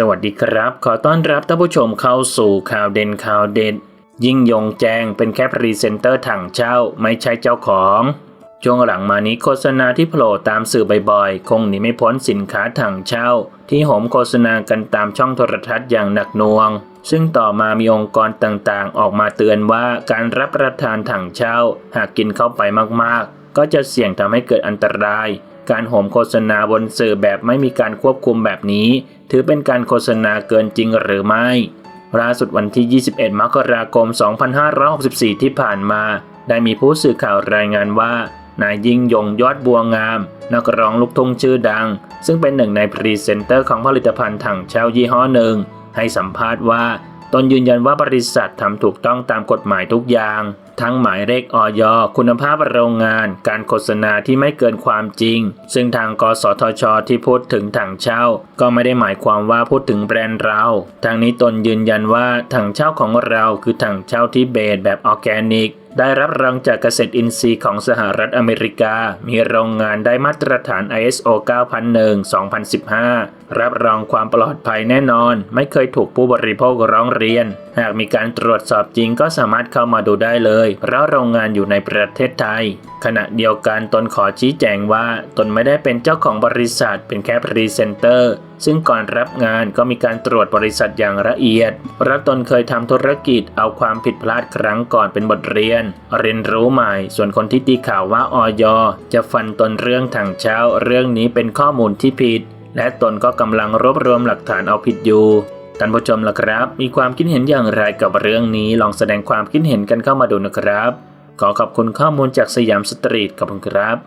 สวัสดีครับ ขอต้อนรับท่านผู้ชมเข้าสู่ข่าวเด่นข่าวเด็ด ยิ่งยงแจงเป็นแค่พรีเซนเตอร์ถังเช่าไม่ใช่เจ้าของ ช่วงหลังมานี้โฆษณาที่โผล่ตามสื่อบ่อยๆ คงหนีไม่พ้นสินค้าถังเช่า ที่โหมโฆษณากันตามช่องโทรทัศน์อย่างหนักหน่วง ซึ่งต่อมามีองค์กรต่างๆ ออกมาเตือนว่าการรับประทานถังเช่า หากกินเข้าไปมากๆ ก็จะเสี่ยงทำให้เกิดอันตราย การโหมโฆษณาบนสื่อแบบไม่มีการควบคุมแบบนี้ ถือเป็นการโฆษณาเกินจริงหรือไม่ล่าสุดวันที่ 21 มกราคม 2564 ที่ผ่านมา ได้มีผู้สื่อข่าวรายงานว่า นายยิ่งยงยอดบัวงาม นักร้องลูกทุ่งชื่อดัง ซึ่งเป็นหนึ่งในพรีเซนเตอร์ของผลิตภัณฑ์ถังเช่ายี่ห้อหนึ่ง ให้สัมภาษณ์ว่า ตนยืนยันว่าบริษัททำถูกต้องตามกฎหมายทุกอย่าง ทั้งหมายเลขออยคุณภาพโรงงาน การโฆษณาที่ไม่เกินความจริง ซึ่งทางกสทช ที่พูดถึงถังเช่า ก็ไม่ได้หมายความว่าพูดถึงแบรนด์เรา ทางนี้ตนยืนยันว่าถังเช่าของเราคือถังเช่าที่เบสแบบออร์แกนิกได้รับรองจากเกษตรอินทรีย์ของสหรัฐอเมริกา มีโรงงานได้มาตรฐาน ISO 9001 2015 รับรองความปลอดภัยแน่นอน ไม่เคยถูกผู้บริโภคร้องเรียน หากมีการตรวจสอบจริงก็สามารถเข้ามาดูได้เลย เพราะโรงงานอยู่ในประเทศไทย ขณะเดียวกันตนขอชี้แจงว่า ตนไม่ได้เป็นเจ้าของบริษัท เป็นแค่พรีเซนเตอร์ ซึ่งก่อนรับงานก็มีการตรวจบริษัทอย่างละเอียดราะตนเคยทำธุรกิจเอาความผิดพลาดครั้งก่อนเป็นบทเรียน เรียนรู้ใหม่ ส่วนคนที่ตีข่าวว่าออยจะฟันตนเรื่องถังเช่าเรื่องนี้เป็นข้อมูลที่ผิด และตนก็กำลังรวบรวมหลักฐานเอาผิดอยู่ท่านผู้ชมล่ะครับ มีความคิดเห็นอย่างไรกับเรื่องนี้ ลองแสดงความคิดเห็นกันเข้ามาดูนะครับ ขอขอบคุณข้อมูลจากสยามสตรีทขอบคุณครับ